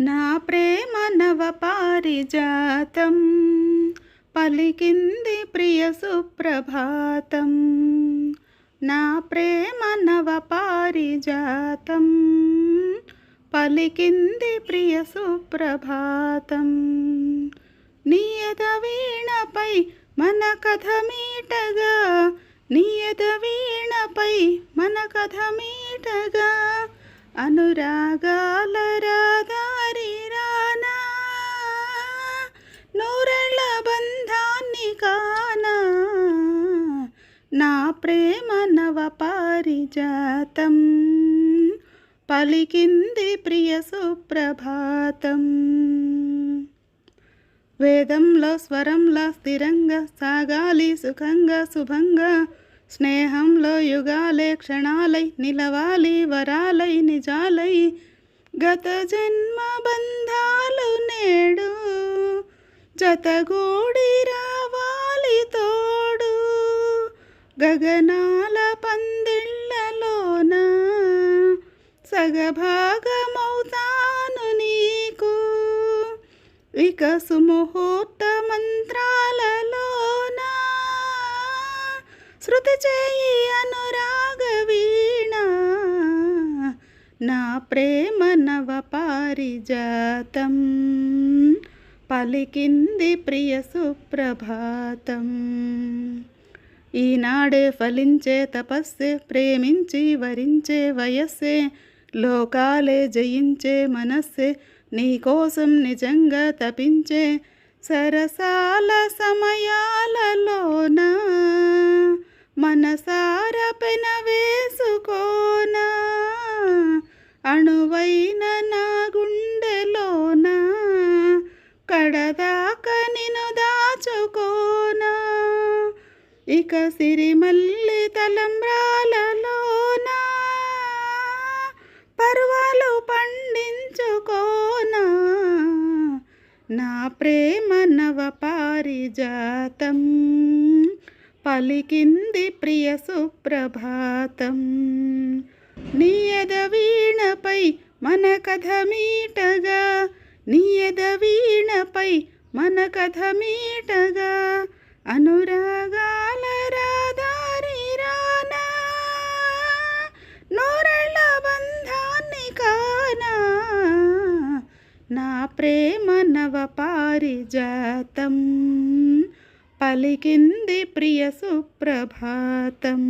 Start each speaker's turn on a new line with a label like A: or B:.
A: నా ప్రేమ నవ పారిజాతం పలికింది ప్రియ సుప్రభాతం. నా ప్రేమ నవ పారిజాతం పలికింది ప్రియ సుప్రభాతం. నియత వీణపై మన కథ మీటగా నియత వీణపై మన కథ మీటగా అనురాగాల కానా? నా ప్రేమ నవ పారిజాతం. పలికింది ప్రియ సుప్రభాతం. వేదంలో స్వరంలో స్థిరంగా సాగాలి సుఖంగా శుభంగా. స్నేహంలో యుగాలే క్షణాలై నిలవాలి వరాలై నిజాలై. గత జన్మ బంధాలు నేడు జతగూడిరా గగనాల పందిళ్ళలోన? సగభాగమవుతాను నీకు. ఇక సుముహూర్త మంత్రాలలోన? శృతి చేయి అనురాగ వీణ. నా ప్రేమ నవ పారిజాతం. పలికింది ప్రియ సుప్రభాతం. ఈనాడే ఫలించే తపస్సే ప్రేమించి వరించే వయస్సే లోకాలే జయించే మనస్సే నీకోసం నిజంగా తపించే సరసాల సమయాలలోన? మనసార పెన వేసుకోనా? అణువైన నా గుండెలోన? కడదాక నిను దాచుకో ఇక సిరిమల్లి తలంబ్రాలలోన? పర్వాలు పండించుకోనా? నా ప్రేమ నవ పారిజాతం పలికింది ప్రియ సుప్రభాతం. నియద వీణపై మన కథ మీటగా నియద వీణపై మన కథ మీటగా అనురాగాల రాధారి రానా నూరెళ్ళ బంధాన్ని కానా నా ప్రేమ నవ పారిజాతం పలికింది ప్రియ సుప్రభాతం